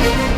Музика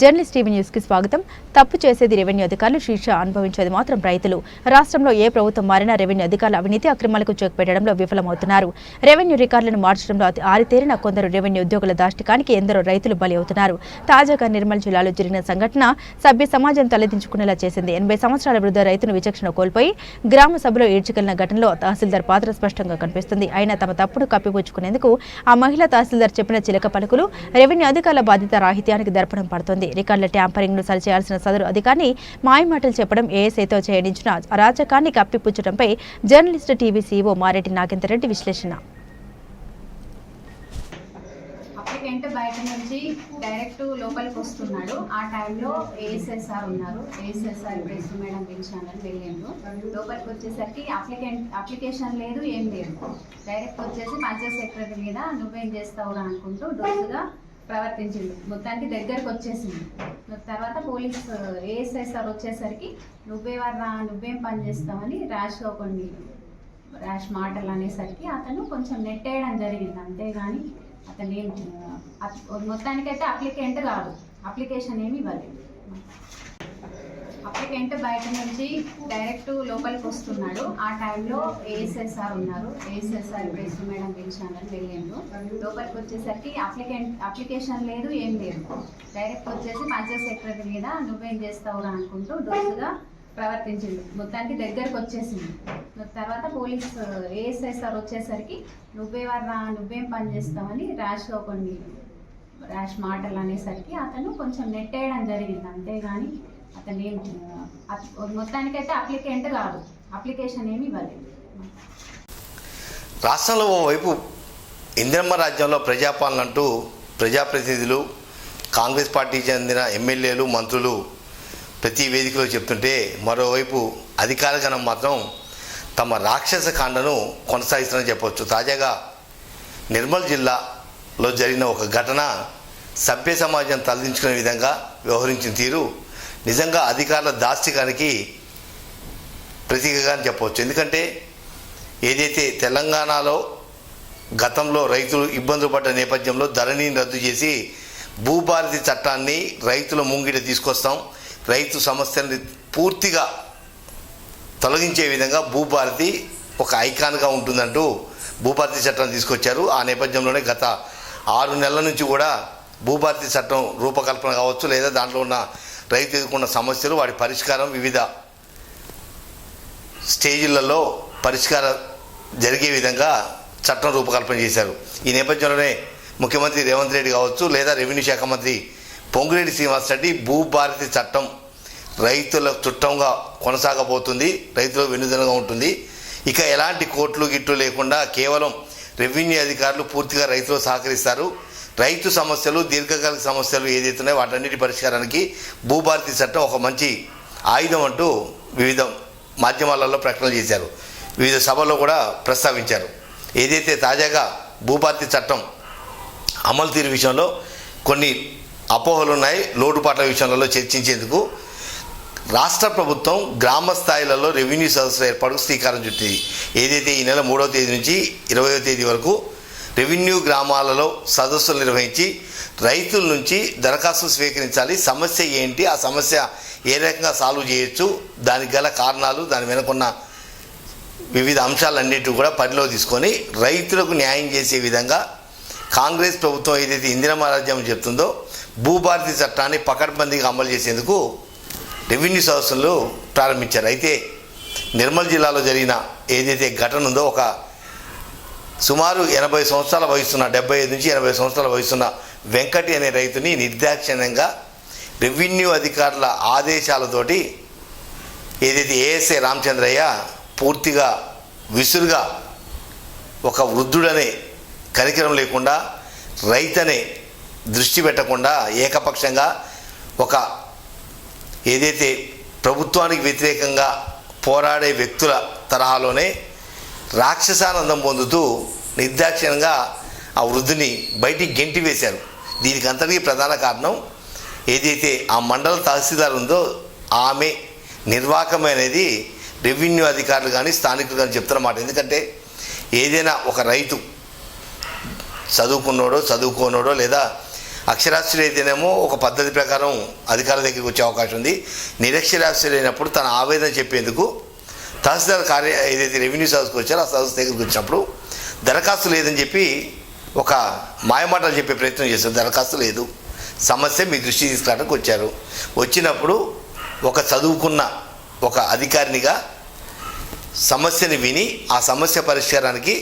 journalist TV న్యూస్కి స్వాగతం. తప్పు చేసేది రెవెన్యూ అధికారులు శిక్ష అనుభవించేది మాత్రం రైతులు. రాష్ట్రంలో ఏ ప్రభుత్వం మారినా రెవెన్యూ అధికారులు అవినీతి అక్రమాలకు చెక్ పెట్టడంలో విఫలమవుతున్నారు. రెవెన్యూ రికార్డులను మార్చడంలో ఆరితేరిన కొందరు రెవెన్యూ ఉద్యోగుల దాష్టికానికి ఎందరో రైతులు బలి అవుతున్నారు. తాజాగా నిర్మల్ జిల్లాలో జరిగిన సంఘటన సభ్య సమాజం తలదించుకునేలా చేసింది. ఎనభై సంవత్సరాల వృద్ధ రైతును విచక్షణ కోల్పోయి గ్రామ సభలో ఈడ్చుకెళ్ళిన ఘటనలో తహసీల్దార్ పాత్ర స్పష్టంగా కనిపిస్తుంది. అయినా తమ తప్పును కప్పిపుచ్చుకునేందుకు ఆ మహిళ తహసీల్దార్ చెప్పిన చిలక పలుకులు రెవెన్యూ అధికారుల బాధ్యత రాహిత్యానికి దర్పణం పడుతోంది. చేసింది. రికార్డుల ట్యాంపరింగ్ను సరిచేయాల్సిన సదరు అధికారిని మాయమాటలు చెప్పడం ఏఎస్ఐతో చేయించిన అరాచకాన్ని కప్పిపుచ్చడంపై journalist TV CO Mareddy Nagender Reddy విశ్లేషణ. అప్లికెంట్ బయట నుంచి డైరెక్ట్ లోపలికి వస్తున్నాడు. ఆ టైంలో ఏఎస్ఎస్ఆర్ ఉన్నారు. ఏఎస్ఎస్ఆర్ ప్రెస్ మేడం పిలిచానని వెళ్ళిండు లోపలికి వచ్చేసరికి అప్లికెంట్ అప్లికేషన్ లేదు ఏం లేదు. డైరెక్ట్ వచ్చేసి పంచాయత్ సెక్రటరీ మీద నువ్వేం చేస్తావురా అనుకుంటూ డోసుగా ప్రవర్తించిండు. మొత్తానికి దగ్గరకు వచ్చేసింది తర్వాత పోలీస్ ఏఎస్ఎస్ఆర్ వచ్చేసరికి నువ్వేవర్రా నువ్వేం పని చేస్తావని ర్యాష్గా కొన్ని ర్యాష్ మాటలు అనేసరికి అతను కొంచెం నెట్టేయడం జరిగింది. అంతేగాని అతను ఏం మొత్తానికైతే అప్లికెంట్ కాదు. అప్లికేషన్ ఏమి ఇవ్వలేదు. అప్లికెంట్ బయట నుంచి డైరెక్ట్ లోపలికి వస్తున్నాడు. ఆ టైంలో ఏఎస్ఎస్ఆర్ ఉన్నారు. ఏఎస్ఎస్ఆర్ ప్రెస్ మేడం పిలిచానని తెలియదు లోపలికి వచ్చేసరికి అప్లికెంట్ అప్లికేషన్ లేదు ఏం లేదు. డైరెక్ట్ వచ్చేసి పంచాయత్ సెక్రటరీ మీద నువ్వేం చేస్తావురా అనుకుంటూ డోసుగా ప్రవర్తించిండు. మొత్తానికి దగ్గరకు వచ్చేసింది తర్వాత పోలీస్ ఏఎస్ఐసార్ వచ్చేసరికి నువ్వేవర్రా నువ్వేం పని చేస్తావని ర్యాష్గా కొన్ని ర్యాష్ మాటలు అనేసరికి అతను కొంచెం నెట్టేయడం జరిగింది. అంతేగాని అతను ఏం మొత్తానికైతే అప్లికెంట్ కాదు. అప్లికేషన్ ఏమి ఇవ్వలేదు. రాష్ట్రంలో ఓవైపు ఇందిరమ్మ రాజ్యంలో ప్రజాపాలన అంటూ ప్రజాప్రతినిధులు కాంగ్రెస్ పార్టీకి చెందిన ఎమ్మెల్యేలు మంత్రులు ప్రతి వేదికలో చెప్తుంటే మరోవైపు అధికారగణం మాత్రం తమ రాక్షస కాండను కొనసాగిస్తారని చెప్పవచ్చు తాజాగా నిర్మల్ జిల్లాలో జరిగిన ఒక ఘటన సభ్య సమాజం తలదించుకునే విధంగా వ్యవహరించిన తీరు నిజంగా అధికారుల దాస్తికానికి ప్రతీకగా అని చెప్పవచ్చు. ఎందుకంటే ఏదైతే తెలంగాణలో గతంలో రైతులు ఇబ్బందులు పడ్డ నేపథ్యంలో ధరణిని రద్దు చేసి భూభారతి చట్టాన్ని రైతుల ముంగిట తీసుకొస్తాం. రైతు సమస్యల్ని పూర్తిగా తొలగించే విధంగా భూభారతి ఒక ఐకాన్గా ఉంటుందంటూ భూభారతి చట్టం తీసుకొచ్చారు. ఆ నేపథ్యంలోనే గత ఆరు నెలల నుంచి కూడా భూభారతి చట్టం రూపకల్పన కావచ్చు లేదా దాంట్లో ఉన్న రైతు ఎదుర్కొన్న సమస్యలు వాటి పరిష్కారం వివిధ స్టేజీలలో పరిష్కారం జరిగే విధంగా చట్టం రూపకల్పన చేశారు. ఈ నేపథ్యంలోనే ముఖ్యమంత్రి రేవంత్ రెడ్డి కావచ్చు లేదా రెవెన్యూ శాఖ మంత్రి పొంగిరెడ్డి శ్రీనివాస్ రెడ్డి భూభారతి చట్టం రైతుల చుట్టంగా కొనసాగబోతుంది రైతులకు వెనుదనగా ఉంటుంది. ఇక ఎలాంటి కోట్లు గిట్లు లేకుండా కేవలం రెవెన్యూ అధికారులు పూర్తిగా రైతులు సహకరిస్తారు. రైతు సమస్యలు దీర్ఘకాలిక సమస్యలు ఏదైతే ఉన్నాయో వాటన్నిటి పరిష్కారానికి భూభారతి చట్టం ఒక మంచి ఆయుధం అంటూ వివిధ మాధ్యమాలలో ప్రకటన చేశారు. వివిధ సభల్లో కూడా ప్రస్తావించారు. ఏదైతే తాజాగా భూభారతి చట్టం అమలు తీరు విషయంలో కొన్ని అపోహలు ఉన్నాయి లోటుపాట్ల విషయంలో చర్చించేందుకు రాష్ట్ర ప్రభుత్వం గ్రామ స్థాయిలలో రెవెన్యూ సదస్సుల ఏర్పాటుకు శ్రీకారం చుట్టింది. ఏదైతే ఈ నెల మూడవ తేదీ నుంచి ఇరవయో తేదీ వరకు రెవెన్యూ గ్రామాలలో సదస్సులు నిర్వహించి రైతుల నుంచి దరఖాస్తులు స్వీకరించాలి. సమస్య ఏంటి? ఆ సమస్య ఏ రకంగా సాల్వ్ చేయొచ్చు? దానికి గల కారణాలు దాని వెనుకున్న వివిధ అంశాలన్నిటి కూడా పరిలో తీసుకొని రైతులకు న్యాయం చేసే విధంగా కాంగ్రెస్ ప్రభుత్వం ఏదైతే ఇందిరమ్మ రాజ్యం చెప్తుందో భూభారతి చట్టాన్ని పకడ్బందీగా అమలు చేసేందుకు రెవెన్యూ సదస్సులు ప్రారంభించారు. అయితే నిర్మల్ జిల్లాలో జరిగిన ఏదైతే ఘటన ఉందో ఒక సుమారు ఎనభై సంవత్సరాల వయసున్న డెబ్బై ఐదు నుంచి ఎనభై సంవత్సరాల వయసున్న వెంకటి అనే రైతుని నిర్దాక్షిణ్యంగా రెవెన్యూ అధికారుల ఆదేశాలతోటి ఏదైతే ఏఎస్ఐ రామచంద్రయ్య పూర్తిగా విసురుగా ఒక వృద్ధుడనే కనికరం లేకుండా రైతనే దృష్టి పెట్టకుండా ఏకపక్షంగా ఒక ఏదైతే ప్రభుత్వానికి వ్యతిరేకంగా పోరాడే వ్యక్తుల తరహాలోనే రాక్షసానందం పొందుతూ నిర్దాక్షిణ్యంగా ఆ వృద్ధుని బయటికి గెంటి వేశారు. దీనికి అంతటికీ ప్రధాన కారణం ఏదైతే ఆ మండల తహసీల్దార్ ఉందో ఆమె నిర్వాహకమైనది రెవెన్యూ అధికారులు కానీ స్థానికులు కానీ చెప్తున్నమాట ఎందుకంటే ఏదైనా ఒక రైతు చదువుకున్నోడో చదువుకోనోడో లేదా అక్షరాస్యులైతేనేమో ఒక పద్ధతి ప్రకారం అధికారుల దగ్గరికి వచ్చే అవకాశం ఉంది. నిరక్షరాస్యుడైనప్పుడు తన ఆవేదన చెప్పేందుకు తహసీల్దార్ కార్య ఏదైతే రెవెన్యూ సంస్థకు వచ్చారో ఆ సంస్థ దగ్గరికి వచ్చినప్పుడు దరఖాస్తు లేదని చెప్పి ఒక మాయమాటలు చెప్పే ప్రయత్నం చేశారు. దరఖాస్తు లేదు. సమస్య మీ దృష్టి తీసుకురావడానికి వచ్చారు. వచ్చినప్పుడు ఒక చదువుకున్న ఒక అధికారినిగా సమస్యని విని ఆ సమస్య పరిష్కారానికి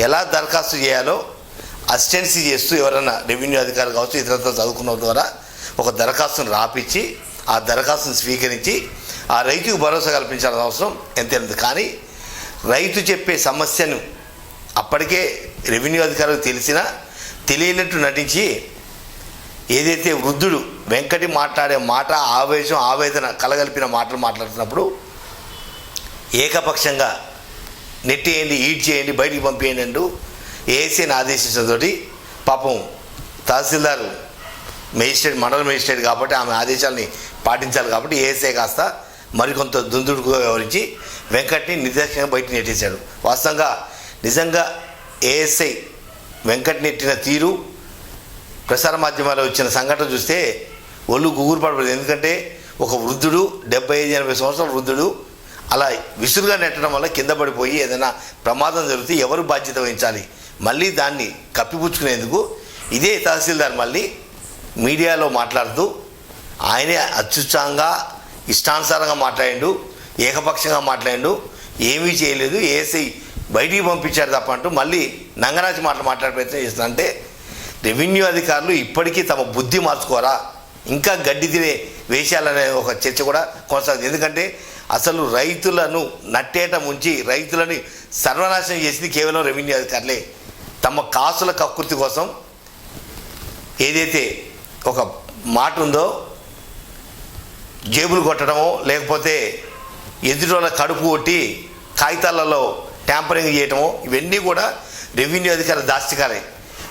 ఎలా దరఖాస్తు చేయాలో అసిస్టెన్సీ చేస్తూ ఎవరైనా రెవెన్యూ అధికారులు కావచ్చు ఇతరులతో చదువుకున్న ద్వారా ఒక దరఖాస్తును రాపిచ్చి ఆ దరఖాస్తును స్వీకరించి ఆ రైతుకు భరోసా కల్పించాల్సిన అవసరం ఎంతైనది కానీ రైతు చెప్పే సమస్యను అప్పటికే రెవెన్యూ అధికారులకు తెలిసినా తెలియనట్టు నటించి ఏదైతే వృద్ధుడు వెంకటి మాట్లాడే మాట ఆవేశం ఆవేదన కలగలిపిన మాటలు మాట్లాడుతున్నప్పుడు ఏకపక్షంగా నెట్టేయండి ఈడ్ చేయండి బయటికి పంపేయండి అంటూ ఏసీని ఆదేశించడంతోటి పాపం తహసీల్దారు మేజిస్ట్రేట్ మండల మేజిస్ట్రేట్ కాబట్టి ఆమె ఆదేశాలని పాటించాలి కాబట్టి ఏఎస్ఐ కాస్త మరికొంత దుందుడుగా వ్యవహరించి వెంకట్ని నిర్దేశంగా బయట నెట్టేశాడు. వాస్తవంగా నిజంగా ఏఎస్ఐ వెంకట్ నెట్టిన తీరు ప్రసార మాధ్యమాల్లో వచ్చిన సంఘటన చూస్తే ఒళ్ళు గుగురు పడబడింది. ఎందుకంటే ఒక వృద్ధుడు డెబ్బై ఐదు ఎనభై సంవత్సరాల వృద్ధుడు అలా విసురుగా నెట్టడం వల్ల కింద పడిపోయి ఏదైనా ప్రమాదం జరిగితే ఎవరు బాధ్యత వహించాలి? మళ్ళీ దాన్ని కప్పిపుచ్చుకునేందుకు ఇదే తహసీల్దార్ మళ్ళీ మీడియాలో మాట్లాడుతూ ఆయనే అత్యుత్సాహంగా ఇష్టానుసారంగా మాట్లాడిండు ఏకపక్షంగా మాట్లాడిండు ఏమీ చేయలేదు ఏసీ బయటికి పంపించారు తప్ప అంటూ మళ్ళీ నంగరాజు మాటలు మాట్లాడే ప్రయత్నం చేస్తున్నా అంటే రెవెన్యూ అధికారులు ఇప్పటికీ తమ బుద్ధి మార్చుకోరా ఇంకా గడ్డి తినే వేషాలనే ఒక చర్చ కూడా కొనసాగుతుంది. ఎందుకంటే అసలు రైతులను నట్టేట ముంచి రైతులని సర్వనాశనం చేసింది కేవలం రెవెన్యూ అధికారులే. తమ కాసుల కకృతి కోసం ఏదైతే ఒక మాట ఉందో జేబులు కొట్టడమో లేకపోతే ఎదుటి కడుపు కొట్టి కాగితాలలో ట్యాంపరింగ్ చేయటమో ఇవన్నీ కూడా రెవెన్యూ అధికారుల దాస్తికాలే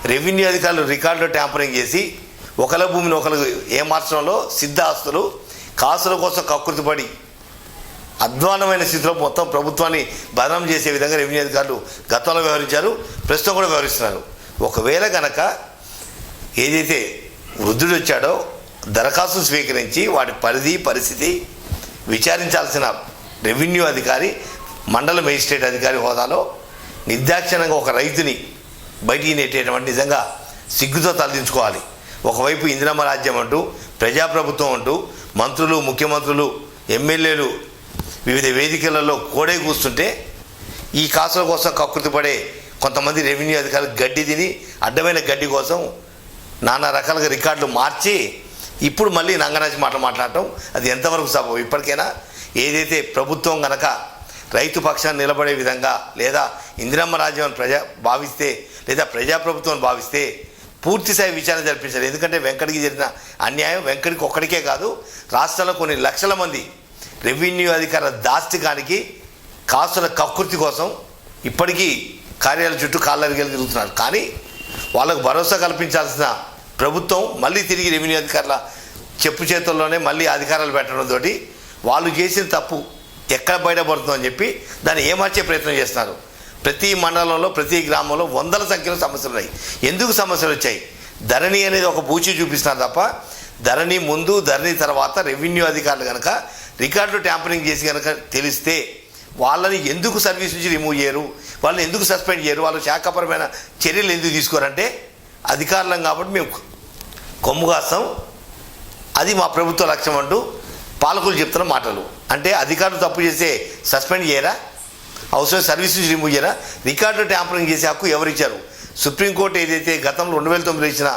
రెవెన్యూ అధికారులు రికార్డులో ట్యాంపరింగ్ చేసి ఒకళ్ళ భూమిని ఒకరు ఏమార్చడంలో సిద్ధ ఆస్తులు కాసుల కోసం కకృతిపడి అధ్వానమైన స్థితిలో మొత్తం ప్రభుత్వాన్ని బదనం చేసే విధంగా రెవెన్యూ అధికారులు గతంలో వ్యవహరించారు ప్రస్తుతం కూడా వ్యవహరిస్తున్నారు. ఒకవేళ కనుక ఏదైతే వృద్ధుడు వచ్చాడో దరఖాస్తు స్వీకరించి వాటి పరిధి పరిస్థితి విచారించాల్సిన రెవెన్యూ అధికారి మండల మేజిస్ట్రేట్ అధికారి హోదాలో నిర్దాక్షిణంగా ఒక రైతుని బయటికి నెట్టేటువంటి నిజంగా సిగ్గుతో తలదించుకోవాలి. ఒకవైపు ఇందిరమ్మ రాజ్యం అంటూ ప్రజాప్రభుత్వం అంటూ మంత్రులు ముఖ్యమంత్రులు ఎమ్మెల్యేలు వివిధ వేదికలలో కోడే కూస్తుంటే ఈ కాసుల కోసం కకృతి పడే కొంతమంది రెవెన్యూ అధికారులు గడ్డి తిని అడ్డమైన గడ్డి కోసం నానా రకాలుగా రికార్డులు మార్చి ఇప్పుడు మళ్ళీ నంగరాజు మాటలు మాట్లాడటం అది ఎంతవరకు సబబు ఇప్పటికైనా ఏదైతే ప్రభుత్వం గనక రైతు పక్షాన్ని నిలబడే విధంగా లేదా ఇందిరమ్మ రాజ్యం ప్రజా భావిస్తే లేదా ప్రజాప్రభుత్వం భావిస్తే పూర్తి స్థాయి విచారణ జరిపించాలి. ఎందుకంటే వెంకటికి జరిగిన అన్యాయం వెంకటికి ఒక్కడికే కాదు రాష్ట్రంలో కొన్ని లక్షల మంది రెవెన్యూ అధికారుల దాస్తికానికి కాసుల కకృతి కోసం ఇప్పటికీ కార్యాలయ చుట్టూ కాళ్ళరిగలు తిరుగుతున్నారు. కానీ వాళ్ళకు భరోసా కల్పించాల్సిన ప్రభుత్వం మళ్ళీ తిరిగి రెవెన్యూ అధికారుల చెప్పు చేతుల్లోనే మళ్ళీ అధికారాలు పెట్టడంతో వాళ్ళు చేసిన తప్పు ఎక్కడ బయటపడుతుందని చెప్పి దాన్ని ఏమార్చే ప్రయత్నం చేస్తున్నారు. ప్రతి మండలంలో ప్రతి గ్రామంలో వందల సంఖ్యలో సమస్యలు ఉన్నాయి. ఎందుకు సమస్యలు వచ్చాయి? ధరణి అనేది ఒక పూచి చూపిస్తున్నారు తప్ప ధరణి ముందు ధరణి తర్వాత రెవెన్యూ అధికారులు కనుక రికార్డులు ట్యాంపరింగ్ చేసి కనుక తెలిస్తే వాళ్ళని ఎందుకు సర్వీస్ నుంచి రిమూవ్ చేయరు? వాళ్ళని ఎందుకు సస్పెండ్ చేయరు? వాళ్ళు శాఖపరమైన చర్యలు ఎందుకు తీసుకోరంటే అధికారులం కాబట్టి మేము కొమ్ము కాస్తాం. అది మా ప్రభుత్వ లక్ష్యం అంటూ పాలకులు చెప్తున్న మాటలు. అంటే అధికారులు తప్పు చేస్తే సస్పెండ్ చేయరా? అవసరం సర్వీస్ రిమూవ్ చేయరా? రికార్డు ట్యాంపరింగ్ చేసే హక్కు ఎవరిచ్చారు? సుప్రీంకోర్టు ఏదైతే గతంలో రెండు వేల తొమ్మిదిలో ఇచ్చిన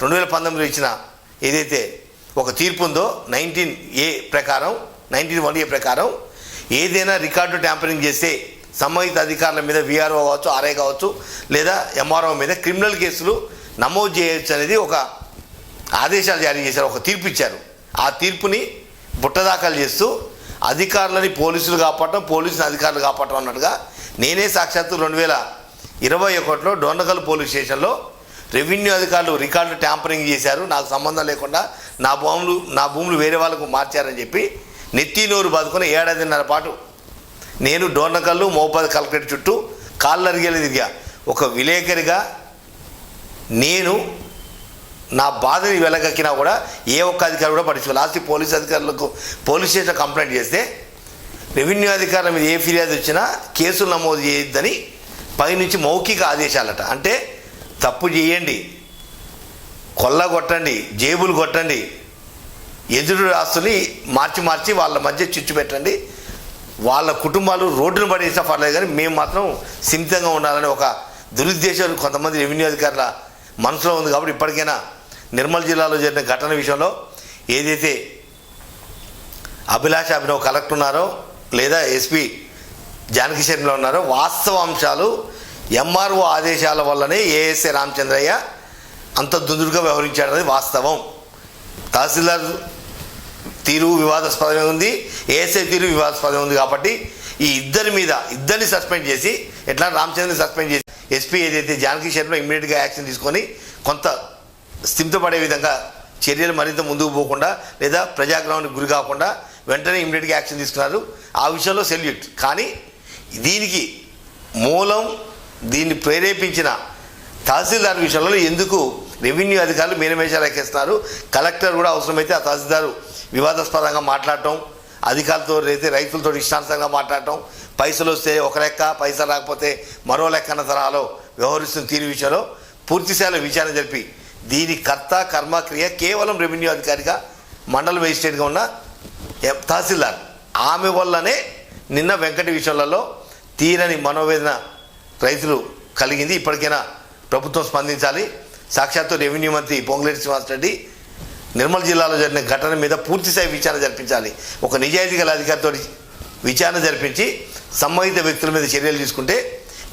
రెండు వేల పంతొమ్మిదిలో ఇచ్చిన ఏదైతే ఒక తీర్పు ఉందో నైన్టీన్ ఏ ప్రకారం నైన్టీన్ వన్ ఏ ప్రకారం ఏదైనా రికార్డు ట్యాంపరింగ్ చేస్తే సంబంధిత అధికారుల మీద విఆర్ఓ కావచ్చు ఆర్ఐ కావచ్చు లేదా ఎంఆర్ఓ మీద క్రిమినల్ కేసులు నమోదు చేయొచ్చు అనేది ఒక ఆదేశాలు జారీ చేశారు ఒక తీర్పు ఇచ్చారు. ఆ తీర్పుని బుట్టదాఖలు చేస్తూ అధికారులని పోలీసులు కాపాడటం పోలీసుని అధికారులు కాపాడటం అన్నట్టుగా నేనే సాక్షాత్తు రెండు వేల ఇరవై ఒకటిలో డొండగల్ పోలీస్ స్టేషన్లో రెవెన్యూ అధికారులు రికార్డు ట్యాంపరింగ్ చేశారు. నాకు సంబంధం లేకుండా నా భూములు నా భూములు వేరే వాళ్ళకు మార్చారని చెప్పి నెత్తి నోరు బాదుకొని ఏడాదిన్నర పాటు నేను డోర్నకల్లు మోపాది కలెక్టరేట్ చుట్టూ కాళ్ళు అరిగేలు తిరిగా ఒక విలేకరిగా నేను నా బాధని వెలగక్కినా కూడా ఏ ఒక్క అధికారి కూడా పట్టించుకో లాస్ట్ పోలీస్ అధికారులకు పోలీస్ స్టేషన్ కంప్లైంట్ చేస్తే రెవెన్యూ అధికారుల మీద ఏ ఫిర్యాదు వచ్చినా కేసులు నమోదు చేయొద్దని పైనుంచి మౌఖిక ఆదేశాలట. అంటే తప్పు చేయండి కొల్ల కొట్టండి జేబులు కొట్టండి ఎదురు రాస్తుని మార్చి మార్చి వాళ్ళ మధ్య చిచ్చు పెట్టండి. వాళ్ళ కుటుంబాలు రోడ్డును పడేసినా పర్లేదు కానీ మేము మాత్రం సిమితంగా ఉండాలని ఒక దురుద్దేశాలు కొంతమంది రెవెన్యూ అధికారుల మనసులో ఉంది కాబట్టి ఇప్పటికైనా నిర్మల్ జిల్లాలో జరిగిన ఘటన విషయంలో ఏదైతే అభిలాష అభినవ్ కలెక్టర్ ఉన్నారో లేదా ఎస్పీ జానకి శర్మలో ఉన్నారో వాస్తవ అంశాలు ఎంఆర్ఓ ఆదేశాల వల్లనే ఏఎస్ఏ రామచంద్రయ్య అంత దుందుడుగా వ్యవహరించాడనేది వాస్తవం. తహసీల్దార్ తీరు వివాదాస్పదమే ఉంది ఏఎస్ఐ తీరు వివాదాస్పదమే ఉంది కాబట్టి ఈ ఇద్దరి మీద ఇద్దరిని సస్పెండ్ చేసి ఎట్లా రామచంద్రని సస్పెండ్ చేసి ఎస్పీ ఏదైతే జానకి శర్మ ఇమ్మీడియట్గా యాక్షన్ తీసుకొని కొంత స్థిమితపడే విధంగా చర్యలు మరింత ముందుకు పోకుండా లేదా ప్రజాగ్రహానికి గురి కాకుండా వెంటనే ఇమ్మీడియట్గా యాక్షన్ తీసుకున్నారు. ఆ విషయంలో సెల్యూట్. కానీ దీనికి మూలం దీన్ని ప్రేరేపించిన తహసీల్దార్ విషయంలో ఎందుకు రెవెన్యూ అధికారులు మీనమేషాలు ఎక్కేస్తున్నారు? కలెక్టర్ కూడా అవసరమైతే ఆ తహసీల్దారు వివాదాస్పదంగా మాట్లాడటం అధికారులతో అయితే రైతులతో ఇష్టానుసారంగా మాట్లాడటం పైసలు వస్తే ఒక లెక్క పైసలు రాకపోతే మరో లెక్క అన్న తరహాలో వ్యవహరిస్తున్న తీరు విషయంలో పూర్తిస్థాయిలో విచారణ జరిపి దీని కర్త కర్మ క్రియ కేవలం రెవెన్యూ అధికారిగా మండల మేజిస్ట్రేట్గా ఉన్న తహసీల్దార్. ఆమె వల్లనే నిన్న వెంకట విషయాలలో తీరని మనోవేదన రైతులు కలిగింది. ఇప్పటికైనా ప్రభుత్వం స్పందించాలి. సాక్షాత్తు రెవెన్యూ మంత్రి పొంగులేటి శ్రీనివాసరెడ్డి నిర్మల్ జిల్లాలో జరిగిన ఘటన మీద పూర్తిస్థాయి విచారణ జరిపించాలి. ఒక నిజాయితీ గల అధికారితో విచారణ జరిపించి సంబంధిత వ్యక్తుల మీద చర్యలు తీసుకుంటే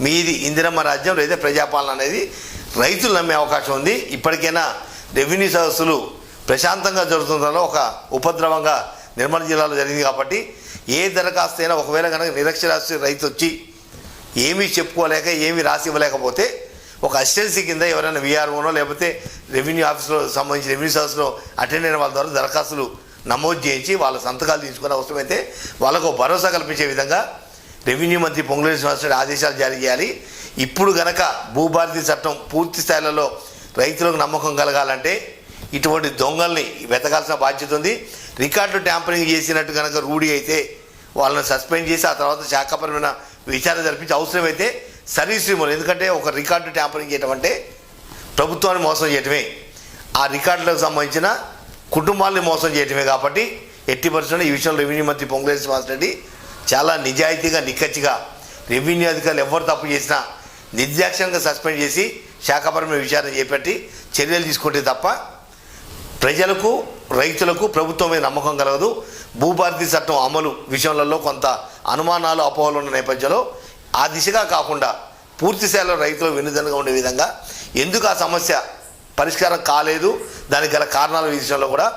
మీది ఇందిరమ్మ రాజ్యం లేదా ప్రజాపాలన అనేది రైతులు నమ్మే అవకాశం ఉంది. ఇప్పటికైనా రెవెన్యూ సదస్సులు ప్రశాంతంగా జరుగుతుందో ఒక ఉపద్రవంగా నిర్మల్ జిల్లాలో జరిగింది కాబట్టి ఏ దరఖాస్తు అయినా ఒకవేళ కనుక నిరక్షరాస్య రైతు వచ్చి ఏమీ చెప్పుకోలేక ఏమీ రాసి ఇవ్వలేకపోతే ఒక అసిస్టెన్సీ కింద ఎవరైనా విఆర్ఓనో లేకపోతే రెవెన్యూ ఆఫీస్లో సంబంధించి రెవెన్యూ ఆఫీస్లో అటెండ్ అయిన వాళ్ళ ద్వారా దరఖాస్తులు నమోదు చేయించి వాళ్ళ సంతకాలు తీసుకుని అవసరమైతే వాళ్ళకు భరోసా కల్పించే విధంగా రెవెన్యూ మంత్రి పొంగులేటి శ్రీనివాసరెడ్డి ఆదేశాలు జారీ చేయాలి. ఇప్పుడు గనక భూభారతి చట్టం పూర్తి స్థాయిలలో రైతులకు నమ్మకం కలగాలంటే ఇటువంటి దొంగల్ని వెతకాల్సిన బాధ్యత ఉంది. రికార్డు ట్యాంపరింగ్ చేసినట్టు కనుక రూఢి అయితే వాళ్ళని సస్పెండ్ చేసి ఆ తర్వాత శాఖపరమైన విచారణ జరిపించి అవసరమైతే సర్వీస్ రిమూవల్ ఎందుకంటే ఒక రికార్డు ట్యాంపరింగ్ చేయడం అంటే ప్రభుత్వాన్ని మోసం చేయటమే. ఆ రికార్డులకు సంబంధించిన కుటుంబాలని మోసం చేయటమే కాబట్టి ఎట్టి పరిస్థితుల్లో ఈ విషయంలో రెవెన్యూ మంత్రి పొంగులేటి శ్రీనివాసరెడ్డి చాలా నిజాయితీగా నిక్కచ్చిగా రెవెన్యూ అధికారులు ఎవరు తప్పు చేసినా నిర్దాక్షణంగా సస్పెండ్ చేసి శాఖపరమైన విచారణ చేపట్టి చర్యలు తీసుకుంటే తప్ప ప్రజలకు రైతులకు ప్రభుత్వం మీద నమ్మకం కలగదు. భూభారతి చట్టం అమలు విషయంలో కొంత అనుమానాలు అపోహలు ఉన్న నేపథ్యంలో ఆ దిశగా కాకుండా పూర్తి స్థాయిలో రైతులు వెన్నుదన్నుగా ఉండే విధంగా ఎందుకు ఆ సమస్య పరిష్కారం కాలేదు? దానికి గల కారణాల విషయంలో కూడా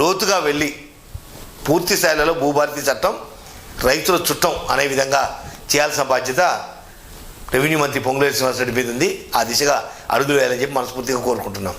లోతుగా వెళ్ళి పూర్తి స్థాయిలో భూభారతి చట్టం రైతుల చుట్టం అనే విధంగా చేయాల్సిన బాధ్యత రెవెన్యూ మంత్రి పొంగులేశ్వర రెడ్డి మీద ఉంది. ఆ దిశగా అడుగులు వేయాలని చెప్పి మనస్ఫూర్తిగా కోరుకుంటున్నాం.